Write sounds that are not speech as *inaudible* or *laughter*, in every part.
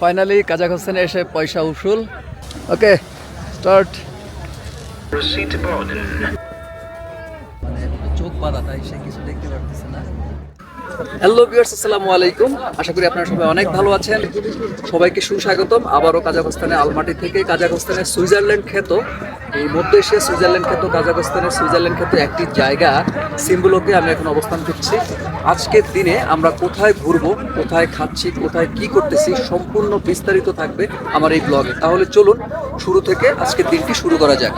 Finally কাজাক হোসেনে এসে পয়সা উসুল। Okay start. মানে চোখ বাঁধা তাই সে কিছু দেখতে পারতেছে হ্যালো ভিউয়ার্স আসসালামু আলাইকুম। আশা করি আপনারা সবাই অনেক ভালো আছেন। সবাইকে সুস্বাগতম। আবারও কাজাখস্তানে আলমাটি থেকে কাজাখস্তানের সুইজারল্যান্ড খ্যাত। এই মধ্য এশিয়া সুইজারল্যান্ড খ্যাত কাজাখস্তানের সুইজারল্যান্ড খ্যাত একটি জায়গা, সিম্বুলোকে আমি এখন অবস্থান করছি। আজকের দিনে আমরা কোথায় ঘুরবো, কোথায় খাচ্ছি, কোথায় কি করতেছি, সম্পূর্ণ বিস্তারিত থাকবে আমার এই ব্লগে তাহলে চলুন, শুরু থেকে আজকের দিনটি শুরু করা যাক।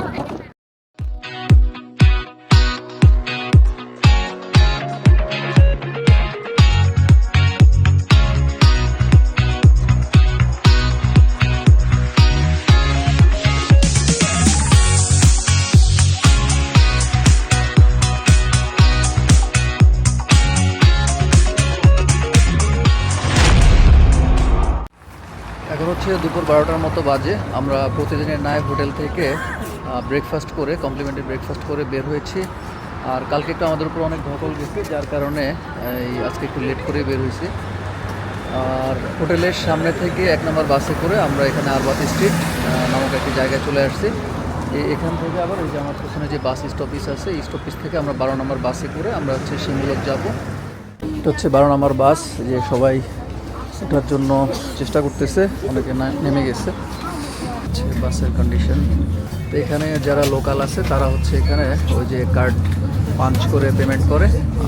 এখন হচ্ছে দুপুর বারোটার মতো বাজে। আমরা প্রতিদিনের নায়ক হোটেল থেকে ব্রেকফাস্ট করে কমপ্লিমেন্টারি ব্রেকফাস্ট করে বের হয়েছি। আর কালকে একটু আমাদের উপর অনেক ধকল গেছে, যার কারণে এই আজকে একটু লেট করে বের হয়েছি। আর হোটেলের সামনে থেকে এক নম্বর বাসে করে আমরা এখানে আরবাত স্ট্রিট নামক একটি জায়গায় চলে আসছি। এখান থেকে আবার এই যে আমার পেছনে যে বাস স্টপিস আছে, এই স্টপিস থেকে আমরা বারো নম্বর বাসে করে আমরা হচ্ছে সিঙ্গুলক যাব। এটা হচ্ছে বারো নম্বর বাস যে সবাই ওঠার জন্য চেষ্টা করতেছে, অনেকে নেমে গেছে। বাসের কন্ডিশন তো এখানে যারা লোকাল আছে, তারা হচ্ছে এখানে ওই যে কার্ড পাঞ্চ করে পেমেন্ট করে,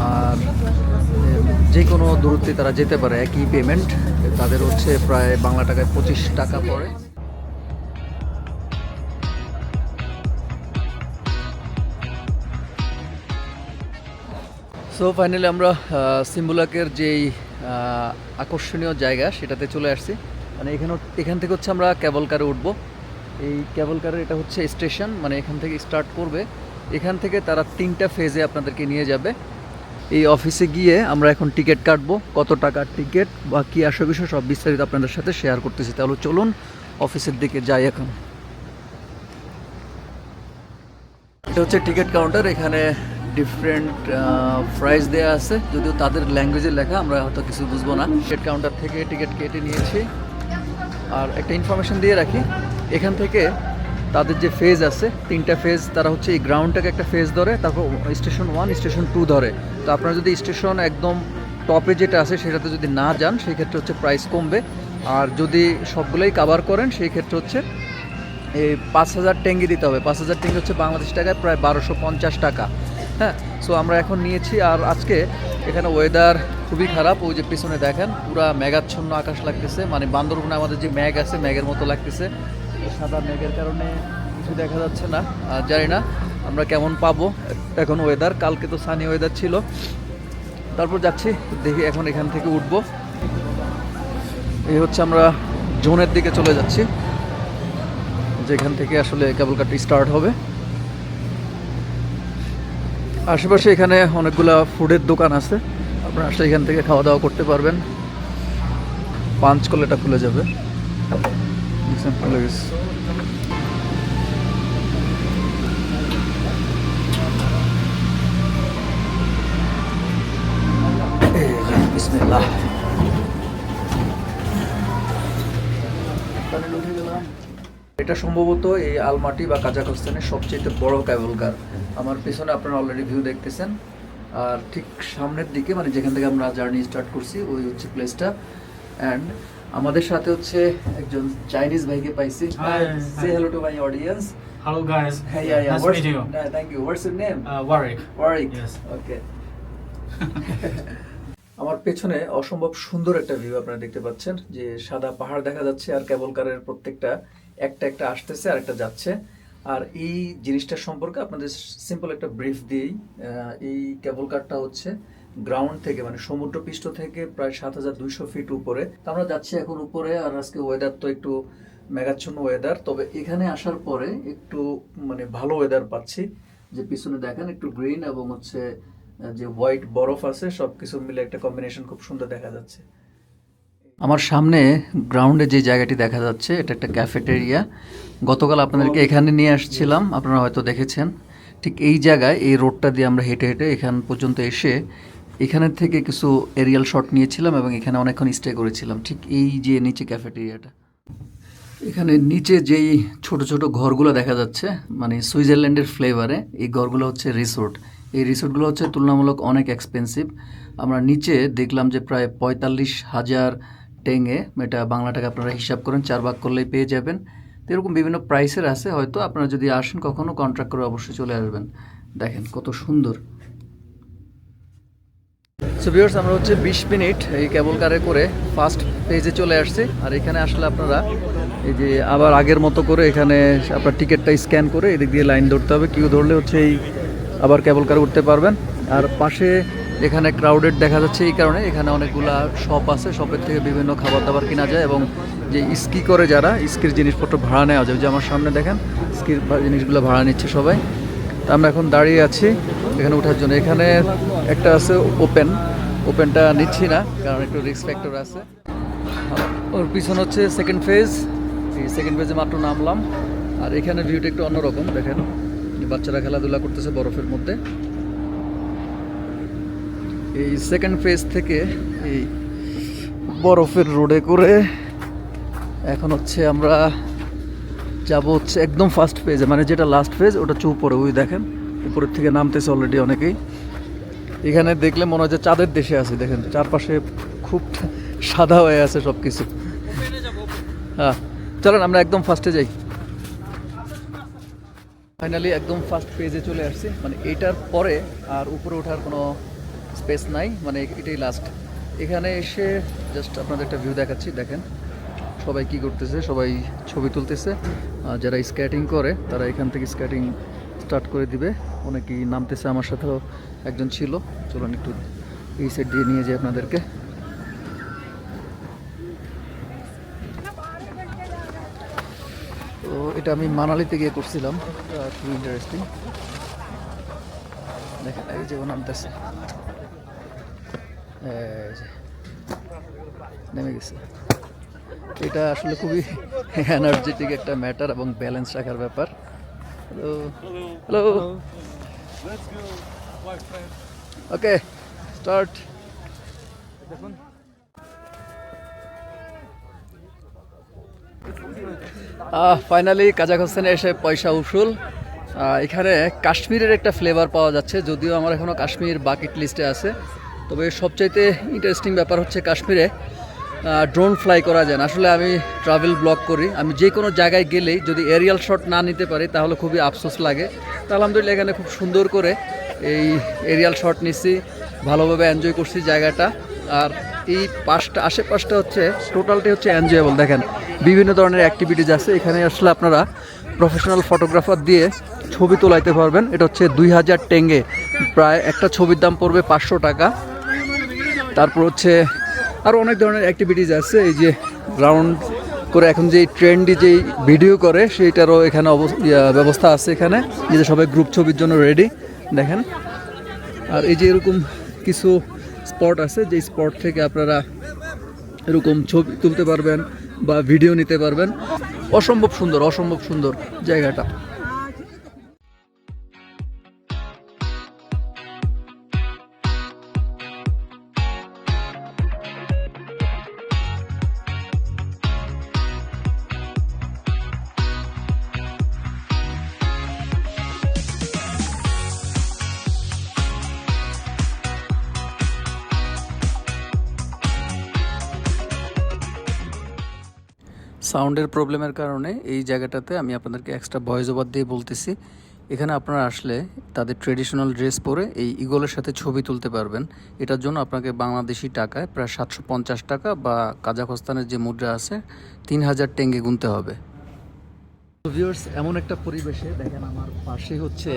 আর যে কোনো দূরত্বে তারা যেতে পারে, একই পেমেন্ট তাদের হচ্ছে প্রায় বাংলা টাকায় পঁচিশ টাকা পড়ে। সো ফাইনালি আমরা সিম্বুলাকের যেই আকর্ষণীয় জায়গা, সেটাতে চলে আসছি। মানে এখানে, এখান থেকে হচ্ছে আমরা ক্যাবল কারে উঠব। এই ক্যাবল কারের এটা হচ্ছে স্টেশন মানে এখান থেকে স্টার্ট করবে। এখান থেকে তারা তিনটা ফেজে আপনাদেরকে নিয়ে যাবে। এই অফিসে গিয়ে আমরা এখন টিকিট কাটবো, কত টাকার টিকিট বা কী আসে বিষয় সব বিস্তারিত আপনাদের সাথে শেয়ার করতেছি। তাহলে চলুন অফিসের দিকে যাই এখন। এটা হচ্ছে টিকিট কাউন্টার এখানে ডিফারেন্ট প্রাইস দেওয়া আছে। যদিও তাদের ল্যাঙ্গুয়েজে লেখা, আমরা হয়তো কিছু বুঝব না। টিকিট কাউন্টার থেকে টিকিট কেটে নিয়েছি। আর একটা ইনফরমেশন দিয়ে রাখি, এখান থেকে তাদের যে ফেজ আছে, তিনটা ফেজ তারা হচ্ছে এই গ্রাউন্ডটাকে একটা ফেজ ধরে, তারপর স্টেশন ওয়ান স্টেশন টু ধরে। তো আপনারা যদি স্টেশন একদম টপে যেটা আছে, সেটাতে যদি না যান, সেই ক্ষেত্রে হচ্ছে প্রাইস কমবে। আর যদি সবগুলোই কাভার করেন, সেই ক্ষেত্রে হচ্ছে এই পাঁচ হাজার টেঙ্গি দিতে হবে। পাঁচ হাজার টেঙ্গি হচ্ছে বাংলাদেশ টাকায় প্রায় বারোশো পঞ্চাশ টাকা। হ্যাঁ সো আমরা এখন নিয়েছি আর আজকে এখানে ওয়েদার খুবই খারাপ, ওই যে পিছনে দেখেন, পুরা মেঘাচ্ছন্ন আকাশ লাগতেছে মানে বান্দরবনে আমাদের যে মেঘ আছে, মেঘের মতো লাগতেছে। সাদা মেঘের কারণে কিছু দেখা যাচ্ছে না, আর জানি না আমরা কেমন পাবো এখন ওয়েদার কালকে তো সানি ওয়েদার ছিল। তারপর যাচ্ছি, দেখি এখন এখান থেকে উঠবো। এই হচ্ছে আমরা জোনের দিকে চলে যাচ্ছি, যেখান থেকে আসলে কেবল কারটি স্টার্ট হবে। আশেপাশে এখানে অনেকগুলা ফুডের দোকান আছে। আপনারা আসলে এখান থেকে খাওয়া দাওয়া করতে পারবেন। পাঁচ কলেটা খুলে যাবে। এটা সম্ভবত এই আলমাটি বা কাজাখস্তানের সবচেয়ে বড় ক্যাবল কার আমার পেছনে আপনারা অলরেডি ভিউ দেখতেছেন। আর ঠিক সামনের দিকে মানে যেখান থেকে আমরা জার্নি স্টার্ট করছি ওই হচ্ছে প্লেসটা অ্যান্ড আমাদের সাথে হচ্ছে একজন চাইনিজ ভাইকে পাইছি। সে hello to my audience Hello guys. হ্যাঁ yeah yeah meeting you. Thank you what's your name. Warrick Yes. ওকে *laughs* আমার পেছনে অসম্ভব সুন্দর একটা ভিউ আপনারা দেখতে পাচ্ছেন যে সাদা পাহাড় দেখা যাচ্ছে আর কেবল কারের প্রত্যেকটা। একটা একটা আসতেছে আর একটা যাচ্ছে। আর এই জিনিসটার সম্পর্কে আপনাদের সিম্পল একটা ব্রিফ দিয়েই এই কেবল কারটা হচ্ছে গ্রাউন্ড থেকে মানে সমুদ্রপৃষ্ঠ থেকে প্রায় সাত হাজার দুইশো ফিট উপরে। আমরা যাচ্ছি এখন উপরে, আর আজকে ওয়েদার তো একটু মেঘাচ্ছন্ন ওয়েদার তবে এখানে আসার পরে একটু মানে ভালো ওয়েদার পাচ্ছি। যে পিছনে দেখেন একটু গ্রিন এবং হচ্ছে যে হোয়াইট বরফ আছে সব কিছু মিলে একটা কম্বিনেশন খুব সুন্দর দেখা যাচ্ছে। আমার সামনে গ্রাউন্ডে যে জায়গাটি দেখা যাচ্ছে, এটা একটা ক্যাফেটেরিয়া। গতকাল আপনাদেরকে এখানে নিয়ে আসছিলাম, আপনারা হয়তো দেখেছেন। ঠিক এই জায়গায়, এই রোডটা দিয়ে আমরা হেঁটে হেঁটে এখান পর্যন্ত এসে এখানে থেকে কিছু এরিয়াল শট নিয়েছিলাম এবং এখানে অনেকক্ষণ স্টে করেছিলাম। ঠিক এই যে নিচে ক্যাফেটেরিয়াটা। এখানে নিচে যেই ছোট ছোট ঘরগুলো দেখা যাচ্ছে মানে সুইজারল্যান্ডের ফ্লেভারে এই ঘরগুলো হচ্ছে রিসোর্ট এই রিসোর্টগুলো হচ্ছে তুলনামূলক অনেক এক্সপেন্সিভ আমরা নিচে দেখলাম যে প্রায় পঁয়তাল্লিশ হাজার টেঙে এটা বাংলা টাকা আপনারা হিসাব করেন, চার ভাগ করলেই পেয়ে যাবেন। তো এরকম বিভিন্ন প্রাইসের আছে, হয়তো আপনারা যদি আসেন কখনো কন্ট্রাক্ট করে অবশ্যই চলে আসবেন। দেখেন কত সুন্দর। সো ভিউয়ার্স আমরা হচ্ছে বিশ মিনিট এই কেবল কারে করে ফার্স্ট পেজে চলে আসছি। আর এখানে আসলে আপনারা এই যে আবার আগের মতো করে এখানে আপনার টিকিটটা স্ক্যান করে এদিক দিয়ে লাইন ধরতে হবে। কেউ ধরলে হচ্ছে এই আবার কেবল কারে উঠতে পারবেন। আর পাশে এখানে ক্রাউডেড দেখা যাচ্ছে, এই কারণে এখানে অনেকগুলা শপ আছে শপের থেকে বিভিন্ন খাবার দাবার কেনা যায় এবং যে স্কি করে যারা, স্কির জিনিসপত্র ভাড়া নেওয়া যায়। যে আমার সামনে দেখেন, স্কির জিনিসগুলো ভাড়া নিচ্ছে সবাই। তা আমরা এখন দাঁড়িয়ে আছি এখানে ওঠার জন্য। এখানে একটা আছে ওপেন ওপেনটা নিচ্ছি না, কারণ একটু রিস্ক ফ্যাক্টর আছে। ওর পিছন হচ্ছে সেকেন্ড ফেজ এই সেকেন্ড ফেজে মাত্র নামলাম। আর এখানে ভিউটা একটু অন্যরকম, দেখেন। বাচ্চারা খেলাধুলা করতেছে বরফের মধ্যে। এই সেকেন্ড ফেজ থেকে এই বরফের রোডে করে এখন হচ্ছে আমরা যাব হচ্ছে একদম ফার্স্ট ফেজে মানে যেটা লাস্ট ফেজ ওটা হচ্ছে উপরে, ওই দেখেন। উপরের থেকে নামতেছে অলরেডি অনেকেই। এখানে দেখলে মনে হয় যে চাঁদের দেশে আছে, দেখেন। চারপাশে খুব সাদা হয়ে আছে সব কিছু হ্যাঁ চলেন আমরা একদম ফার্স্টে যাই। ফাইনালি একদম ফার্স্ট পেজে চলে আসছি। মানে এটার পরে আর উপরে ওঠার কোনো স্পেস নাই মানে এটাই লাস্ট এখানে এসে জাস্ট আপনাদের একটা ভিউ দেখাচ্ছি, দেখেন। সবাই কি করতেছে, সবাই ছবি তুলতেছে। যারা স্কেটিং করে, তারা এখান থেকে স্কেটিং স্টার্ট করে দিবে। অনেকেই নামতেছে আমার সাথেও একজন ছিল। চলুন একটু এই সাইড দিয়ে নিয়ে যাই আপনাদেরকে। তো এটা আমি মানালিতে গিয়ে করছিলাম। খুবই ইন্টারেস্টিং দেখেন, এই যে নামতেছে। নেমে গেছে। এটা আসলে খুবই এনার্জেটিক একটা ম্যাটার এবং ব্যালেন্স রাখার ব্যাপার। Hello hello okay start finally Kazakh হোসেনে এসে পয়সা উসুল। এখানে কাশ্মীরের একটা ফ্লেভার পাওয়া যাচ্ছে যদিও আমার এখনও কাশ্মীর বাকেট লিস্টে আছে। তবে সবচাইতে ইন্টারেস্টিং ব্যাপার হচ্ছে কাশ্মীরে ড্রোন ফ্লাই করা যায় আসলে আমি ট্রাভেল ব্লগ করি। আমি যে কোনো জায়গায় গেলেই যদি এরিয়াল শট না নিতে পারি, তাহলে খুবই আফসোস লাগে। তা আলহামদুলিল্লাহ এখানে খুব সুন্দর করে এই এরিয়াল শট নিচ্ছি ভালোভাবে এনজয় করছি জায়গাটা। আর এই পাশটা, আশেপাশটা হচ্ছে টোটালটি হচ্ছে এনজয়েবল দেখেন, বিভিন্ন ধরনের অ্যাক্টিভিটিজ আছে। এখানে আসলে আপনারা প্রফেশনাল ফটোগ্রাফার দিয়ে ছবি তোলাইতে পারবেন। এটা হচ্ছে দুই হাজার টেঙ্গে প্রায় একটা ছবির দাম পড়বে পাঁচশো টাকা। তারপর হচ্ছে আরও অনেক ধরনের অ্যাক্টিভিটিস আছে, এই যে রাউন্ড করে এখন যে ট্রেন্ডি যেই ভিডিও করে, সেইটারও এখানে ব্যবস্থা আছে এখানে যে সবাই গ্রুপ ছবির জন্য রেডি দেখেন। আর এই যে এরকম কিছু স্পট আছে যে স্পট থেকে আপনারা এরকম ছবি তুলতে পারবেন বা ভিডিও নিতে পারবেন। অসম্ভব সুন্দর অসম্ভব সুন্দর জায়গাটা। সাউন্ডের প্রবলেমের কারণে এই জায়গাটাতে আমি আপনাদেরকে এক্সট্রা ভয়েস ওভার দিয়ে বলতেছি। এখানে আপনারা আসলে তাদের ট্রেডিশনাল ড্রেস পরে এই ইগলের সাথে ছবি তুলতে পারবেন। এটার জন্য আপনাকে বাংলাদেশি টাকায় প্রায় সাতশো পঞ্চাশ টাকা বা কাজাখস্তানের যে মুদ্রা আছে তিন হাজার টেঙ্গে গুনতে হবে। ভিউয়ার্স এমন একটা পরিবেশে, দেখেন আমার পাশে হচ্ছে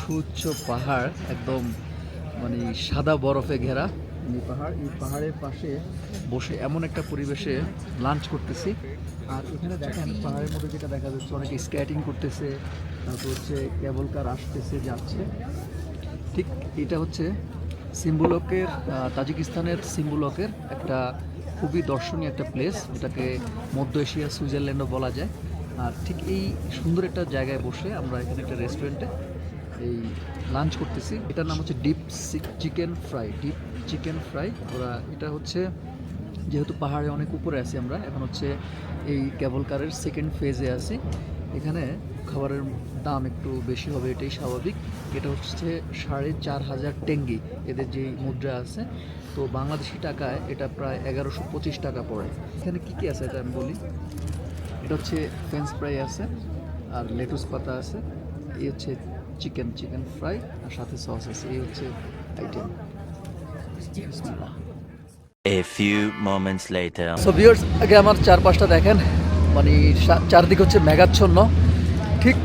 সুউচ্চ পাহাড়, একদম মানে সাদা বরফে ঘেরা এই পাহাড়। এই পাহাড়ের পাশে বসে এমন একটা পরিবেশে লাঞ্চ করতেছি। আর এখানে দেখেন পাহাড়ের মধ্যে যেটা দেখা যাচ্ছে, অনেকে স্কেটিং করতেছে, তারপর হচ্ছে কেবল কার আসতেছে, যাচ্ছে। ঠিক এটা হচ্ছে সিম্বুলকের তাজিকিস্তানের সিম্বুলকের একটা খুবই দর্শনীয় একটা প্লেস যেটাকে মধ্য এশিয়া, সুইজারল্যান্ডও বলা যায়। আর ঠিক এই সুন্দর একটা জায়গায় বসে আমরা এখানে একটা রেস্টুরেন্টে এই লাঞ্চ করতেছি। এটার নাম হচ্ছে deep chicken fry deep chicken fry ওরা, এটা হচ্ছে, যেহেতু পাহাড়ে অনেক উপরে আছি আমরা, এখন হচ্ছে এই কেবল কারের সেকেন্ড ফেজে আছি। এখানে খাবারের দাম একটু বেশি হবে এটাই স্বাভাবিক। এটা হচ্ছে সাড়ে চার হাজার টেঙ্গি এদের যেই মুদ্রা আছে। তো বাংলাদেশি টাকায় এটা প্রায় এগারোশো পঁচিশ টাকা পড়ে। এখানে কী কী আছে এটা আমি বলি? এটা হচ্ছে ফ্রেঞ্চ ফ্রাই আছে আর লেটুস পাতা আছে। এই হচ্ছে চিকেন চিকেন ফ্রাই আর সাথে সস আছে। এই হচ্ছে item A few moments later. So viewers আগে আমার চারপাশটা দেখেন। মানে চারদিক হচ্ছে মেঘাচ্ছন্ন। ঠিক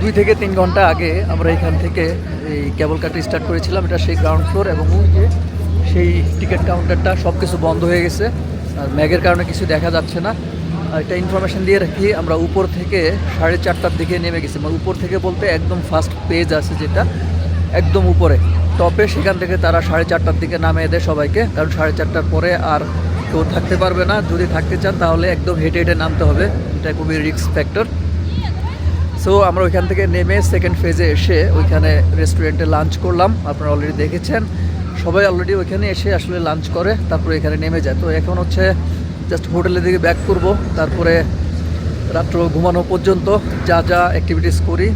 দুই থেকে তিন ঘণ্টা আগে আমরা এখান থেকে এই কেবল কাটে স্টার্ট করেছিলাম। এটা সেই গ্রাউন্ড ফ্লোর এবং ওই যে সেই টিকিট কাউন্টারটা সব কিছু বন্ধ হয়ে গেছে। আর ম্যাগের কারণে কিছু দেখা যাচ্ছে না। একটা ইনফরমেশন দিয়ে রাখি, আমরা উপর থেকে সাড়ে চারটার দিকে নেমে গেছি। মানে উপর থেকে বলতে একদম ফার্স্ট পেজ আছে যেটা। একদম উপরে। টপে সেখান থেকে তারা সাড়ে চারটার দিকে নামে দেয় সবাইকে। কারণ সাড়ে চারটার পরে আর কেউ থাকতে পারবে না। যদি থাকতে চান তাহলে একদম হেঁটে হেঁটে নামতে হবে। এটা খুবই রিস্ক ফ্যাক্টর সো আমরা ওইখান থেকে নেমে সেকেন্ড ফেজে এসে ওইখানে রেস্টুরেন্টে লাঞ্চ করলাম। আপনারা অলরেডি দেখেছেন। সবাই অলরেডি ওইখানে এসে আসলে লাঞ্চ করে। তারপরে এখানে নেমে যায়। তো এখন হচ্ছে জাস্ট হোটেলের দিকে ব্যাক করব। তারপরে রাত্র ঘুমানো পর্যন্ত যা যা অ্যাক্টিভিটিস করি,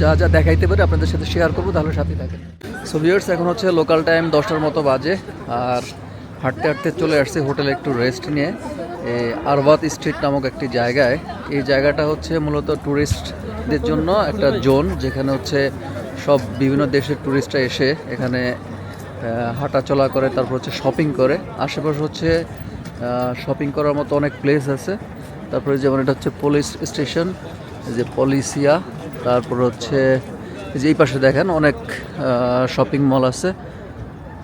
যা যা দেখাইতে পারি আপনাদের সাথে শেয়ার করব। তাহলে সাথে থাকেন। সো ভিউয়ার্স এখন হচ্ছে লোকাল টাইম দশটার মতো বাজে। আর হাঁটতে হাঁটতে চলে আসছে হোটেলে একটু রেস্ট নিয়ে। আরবাত স্ট্রিট নামক একটি জায়গায়। এই জায়গাটা হচ্ছে মূলত ট্যুরিস্টদের জন্য একটা জোন যেখানে হচ্ছে সব বিভিন্ন দেশের ট্যুরিস্টরা এসে এখানে আহ, হাঁটা চলা করে তারপর হচ্ছে শপিং করে। আশেপাশে হচ্ছে শপিং করার মতো অনেক প্লেস আছে। তারপরে যেমন এটা হচ্ছে পুলিশ স্টেশন যে পলিসিয়া তারপর হচ্ছে যে এই পাশে দেখেন অনেক শপিং মল আছে।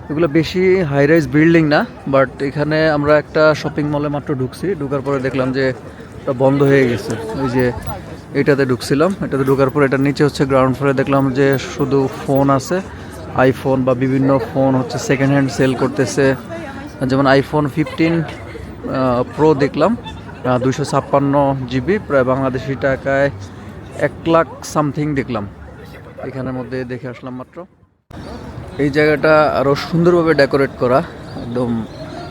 এগুলো বেশি হাই রাইজ বিল্ডিং না বাট এখানে আমরা একটা শপিং মলে মাত্র ঢুকছি। ঢুকার পরে দেখলাম যে ওটা বন্ধ হয়ে গেছে। ওই যে এটাতে ঢুকছিলাম। এটাতে ঢুকার পরে এটার নিচে হচ্ছে গ্রাউন্ড ফ্লোরে দেখলাম যে শুধু ফোন আছে। আইফোন বা বিভিন্ন ফোন হচ্ছে সেকেন্ড হ্যান্ড সেল করতেছে। যেমন আইফোন ফিফটিন প্রো দেখলাম দুশো ছাপ্পান্ন জিবি প্রায় বাংলাদেশি টাকায় এক লাখ সামথিং দেখলাম। এখানের মধ্যে দেখে আসলাম মাত্র। এই জায়গাটা আরও সুন্দরভাবে ডেকোরেট করা, একদম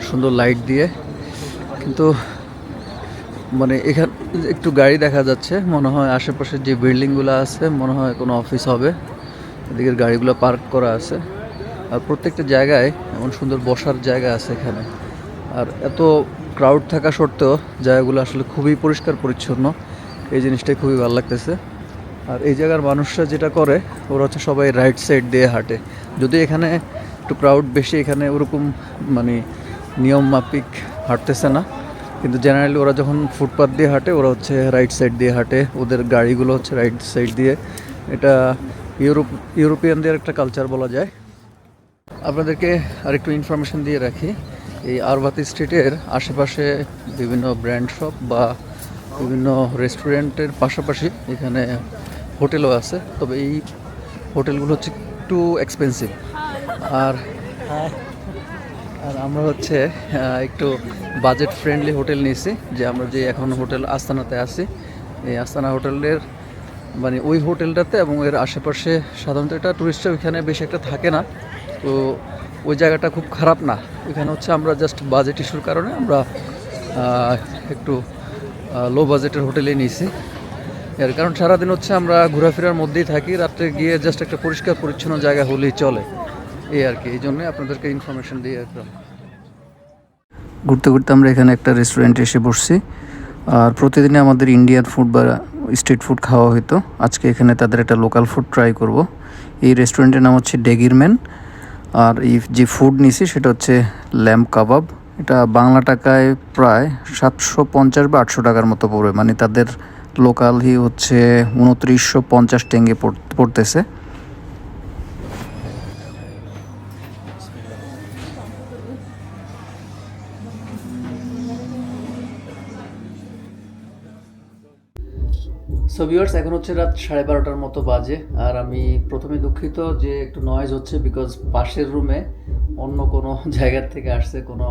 সুন্দর লাইট দিয়ে। কিন্তু মানে এখান, একটু গাড়ি দেখা যাচ্ছে, মনে হয় আশেপাশে যে বিল্ডিংগুলো আছে, মনে হয় কোনো অফিস হবে। এদিকের গাড়িগুলো পার্ক করা আছে। আর প্রত্যেকটা জায়গায় এমন সুন্দর বসার জায়গা আছে এখানে। আর এত ক্রাউড থাকা সত্ত্বেও জায়গাগুলো আসলে খুবই পরিষ্কার পরিচ্ছন্ন। এই জিনিসটাই খুবই ভালো লাগতেছে। আর এই জায়গার মানুষরা যেটা করে, ওরা হচ্ছে সবাই রাইট সাইড দিয়ে হাঁটে। যদি এখানে একটু ক্রাউড বেশি, এখানে ওরকম মানে নিয়ম মাফিক হাঁটতেছে না। কিন্তু জেনারেলি ওরা যখন ফুটপাথ দিয়ে হাঁটে, ওরা হচ্ছে রাইট সাইড দিয়ে হাঁটে। ওদের গাড়িগুলো হচ্ছে রাইট সাইড দিয়ে। এটা ইউরোপ ইউরোপিয়ানদের একটা কালচার বলা যায়। আপনাদেরকে আরেকটু ইনফরমেশন দিয়ে রাখি। এই আরবাতি স্ট্রিটের আশেপাশে বিভিন্ন ব্র্যান্ড শপ বা বিভিন্ন রেস্টুরেন্টের পাশাপাশি এখানে হোটেলও আছে, তবে এই হোটেলগুলো হচ্ছে একটু এক্সপেন্সিভ আর আর আমরা হচ্ছে একটু বাজেট ফ্রেন্ডলি হোটেল নিয়েছি, যে আমরা যে এখন হোটেল আস্তানাতে আছি। এই আস্তানা হোটেলের মানে ওই হোটেলটাতে এবং এর আশেপাশে সাধারণত এটা টুরিস্টরা ওইখানে বেশি একটা থাকে না। তো ওই জায়গাটা খুব খারাপ না। ওইখানে হচ্ছে আমরা জাস্ট বাজেট ইস্যুর কারণে আমরা একটু লো বাজেটের হোটেলে নিয়েছি। এর কারণ সারাদিন হচ্ছে আমরা ঘোরাফেরার মধ্যেই থাকি, রাত্রে গিয়ে জাস্ট একটা পরিষ্কার পরিচ্ছন্ন জায়গা হলেই চলে। এই আর কি, এই জন্যই আপনাদেরকে ইনফরমেশন দিয়ে রাখলাম ঘুরতে ঘুরতে আমরা এখানে একটা রেস্টুরেন্টে এসে বসছি। আর প্রতিদিনই আমাদের ইন্ডিয়ান ফুড বা স্ট্রিট ফুড খাওয়া হতো আজকে এখানে তাদের একটা লোকাল ফুড ট্রাই করব। এই রেস্টুরেন্টের নাম হচ্ছে ডেগিরম্যান আর এই যে ফুড নিছি সেটা হচ্ছে ল্যাম্প কাবাব এটা বাংলা টাকায় প্রায় সাতশো পঞ্চাশ বা আটশো টাকার মতো পড়বে। মানে তাদের লোকালই হচ্ছে উনত্রিশশো পঞ্চাশ টেঙ্গে পড়তেছে। সো এখন হচ্ছে রাত সাড়ে বারোটার মতো বাজে, আর আমি প্রথমে দুঃখিত যে একটু নয়েজ হচ্ছে বিকজ পাশের রুমে অন্য কোনো *laughs* জায়গার থেকে আসছে কোনো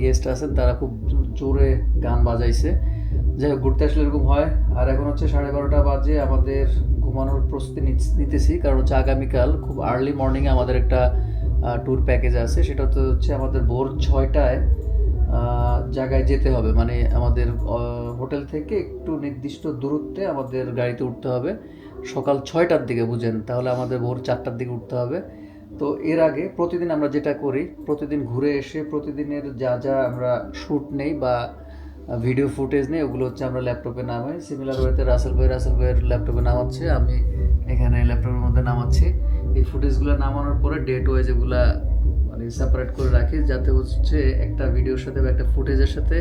গেস্ট আছেন, তারা খুব জোরে গান বাজাইছে। যাই হোক ঘুরতে আসলে এরকম হয়। আর এখন হচ্ছে সাড়ে বারোটা বাজে, আমাদের ঘুমানোর প্রস্তুতি নিতেছি। কারণ হচ্ছে আগামীকাল খুব আর্লি মর্নিংয়ে আমাদের একটা ট্যুর প্যাকেজ আছে। সেটা তো হচ্ছে আমাদের ভোর ছয়টায় জায়গায় যেতে হবে। মানে আমাদের হোটেল থেকে একটু নির্দিষ্ট দূরত্বে আমাদের গাড়িতে উঠতে হবে। সকাল ছয়টার দিকে, বুঝেন? তাহলে আমাদের ভোর চারটার দিকে উঠতে হবে। তো এর আগে প্রতিদিন আমরা যেটা করি, প্রতিদিন ঘুরে এসে প্রতিদিনের যা যা আমরা শ্যুট নেই বা ভিডিও ফুটেজ নেই, ওগুলো হচ্ছে আমরা ল্যাপটপে নামাই। সিমিলার ওয়েতে রাসেল ভাই রাসেল ভাইয়ের ল্যাপটপে নামাচ্ছে, আমি এখানে ল্যাপটপের মধ্যে নামাচ্ছি। এই ফুটেজগুলো নামানোর পরে ডেট ওয়াইজ এগুলা মানে সেপারেট করে রাখি, যাতে হচ্ছে একটা ভিডিওর সাথে বা একটা ফুটেজের সাথে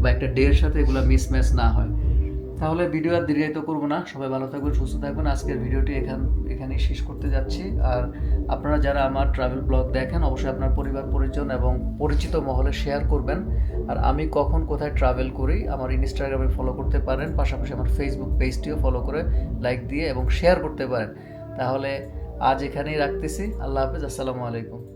বা একটা ডের সাথে এগুলো মিসম্যাচ না হয়। তাহলে ভিডিও আর দীর্ঘায়িত করব না। সবাই ভালো থাকবেন, সুস্থ থাকবেন। আজকের ভিডিওটি এখান, এখানেই শেষ করতে যাচ্ছি। আর আপনারা যারা আমার ট্রাভেল ব্লগ দেখেন, অবশ্যই আপনার পরিবার, পরিজন এবং পরিচিত মহলে শেয়ার করবেন। আর আমি কখন কোথায় ট্রাভেল করি, আমার ইনস্টাগ্রামে ফলো করতে পারেন, পাশাপাশি আমার ফেসবুক পেজটিও ফলো করে লাইক দিয়ে এবং শেয়ার করতে পারেন। তাহলে আজ এখানেই রাখতেছি। আল্লাহ হাফেজ, আসসালামু আলাইকুম।